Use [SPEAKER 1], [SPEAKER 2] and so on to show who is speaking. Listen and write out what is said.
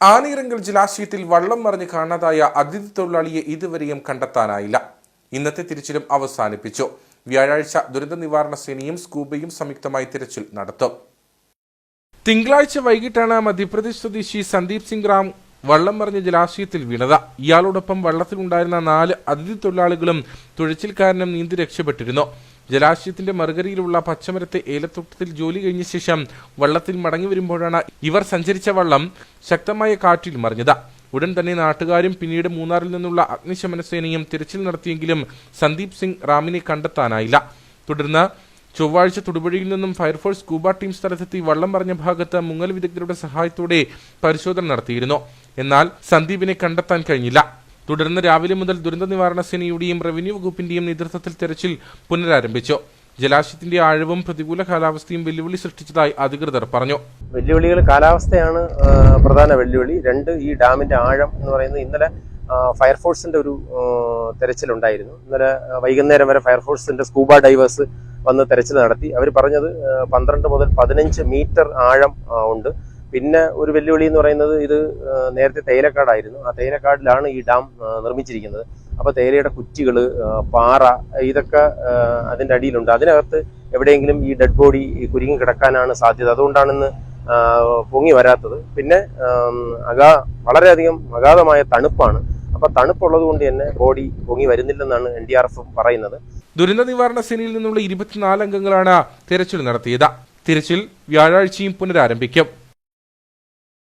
[SPEAKER 1] ആനയിറങ്കൽ ജലാശയത്തിൽ വള്ളം മറിഞ്ഞ് കാണാതായ അതിഥി തൊഴിലാളിയെ ഇതുവരെയും കണ്ടെത്താനായില്ല. ഇന്നത്തെ തിരച്ചിലും അവസാനിപ്പിച്ചു. വ്യാഴാഴ്ച ദുരന്ത നിവാരണ സേനയും സ്കൂബയും സംയുക്തമായി തിരച്ചിൽ നടത്തും. തിങ്കളാഴ്ച വൈകിട്ടാണ് മധ്യപ്രദേശ് സ്വദേശി സന്ദീപ് സിംഗ് റാം വള്ളം പറഞ്ഞ ജലാശയത്തിൽ വീണത. ഇയാളോടൊപ്പം വള്ളത്തിലുണ്ടായിരുന്ന നാല് അതിഥി തൊഴിലാളികളും തുഴച്ചിൽക്കാരനും നീന്തി രക്ഷപ്പെട്ടിരുന്നു. ജലാശയത്തിന്റെ മറുകരയിലുള്ള പച്ചമരത്തെ ഏലത്തോട്ടത്തിൽ ജോലി കഴിഞ്ഞ ശേഷം വള്ളത്തിൽ മടങ്ങി വരുമ്പോഴാണ് ഇവർ സഞ്ചരിച്ച വള്ളം ശക്തമായ കാറ്റിൽ മറിഞ്ഞത്. ഉടൻ തന്നെ നാട്ടുകാരും പിന്നീട് മൂന്നാറിൽ നിന്നുള്ള അഗ്നിശമന സേനയും തിരച്ചിൽ നടത്തിയെങ്കിലും സന്ദീപ് സിംഗ് റാമിനെ കണ്ടെത്താനായില്ല. തുടർന്ന് ചൊവ്വാഴ്ച തൊടുപുഴയിൽ നിന്നും ഫയർഫോഴ്സ് സ്കൂബ ടീം സ്ഥലത്തെത്തി വള്ളം പറഞ്ഞ ഭാഗത്ത് മുങ്ങൽ വിദഗ്ധരുടെ സഹായത്തോടെ പരിശോധന നടത്തിയിരുന്നു. എന്നാൽ സന്ദീപിനെ കണ്ടെത്താൻ കഴിഞ്ഞില്ല. തുടർന്ന് രാവിലെ മുതൽ ദുരന്ത നിവാരണ സേനയുടെയും റവന്യൂ വകുപ്പിന്റെയും നേതൃത്വത്തിൽ തെരച്ചിൽ പുനരാരംഭിച്ചു. ജലാശയത്തിന്റെ ആഴവും പ്രതികൂല കാലാവസ്ഥയും വെല്ലുവിളി സൃഷ്ടിച്ചതായി അധികൃതർ പറഞ്ഞു.
[SPEAKER 2] വെല്ലുവിളികൾ കാലാവസ്ഥയാണ് പ്രധാന വെല്ലുവിളി. രണ്ട് ഈ ഡാമിന്റെ ആഴം എന്ന് പറയുന്നത് ഇന്നലെ ഫയർഫോഴ്സിന്റെ ഒരു തെരച്ചിൽ ഉണ്ടായിരുന്നു ഇന്നലെ വൈകുന്നേരം വരെ ഫയർഫോഴ്സിന്റെ സ്കൂബ ഡൈവേഴ്സ് വന്ന് തെരച്ചിൽ നടത്തി. അവർ പറഞ്ഞത് പന്ത്രണ്ട് മുതൽ പതിനഞ്ച് മീറ്റർ ആഴം ഉണ്ട്. പിന്നെ ഒരു വെല്ലുവിളി എന്ന് പറയുന്നത് ഇത് നേരത്തെ തേയിലക്കാടായിരുന്നു. ആ തേയിലക്കാടിലാണ് ഈ ഡാം നിർമ്മിച്ചിരിക്കുന്നത്. അപ്പോൾ തേയിലയുടെ കുറ്റികൾ പാറ ഇതൊക്കെ അതിന്റെ അടിയിലുണ്ട്. അതിനകത്ത് എവിടെയെങ്കിലും ഈ ഡെഡ് ബോഡി കുരുങ്ങി കിടക്കാനാണ് സാധ്യത. അതുകൊണ്ടാണ് ഇന്ന് പൊങ്ങി വരാത്തത്. പിന്നെ അഗാ വളരെയധികം അഗാധമായ തണുപ്പാണ്. അപ്പൊ തണുപ്പുള്ളത് കൊണ്ട് തന്നെ ബോഡി പൊങ്ങി വരുന്നില്ലെന്നാണ് എൻ ഡി ആർ എഫ് പറയുന്നത്.
[SPEAKER 1] ദുരന്ത നിവാരണ സേനയിൽ നിന്നുള്ള ഇരുപത്തിനാല് അംഗങ്ങളാണ് തിരച്ചിൽ നടത്തിയത്. തിരച്ചിൽ വ്യാഴാഴ്ചയും പുനരാരംഭിക്കും.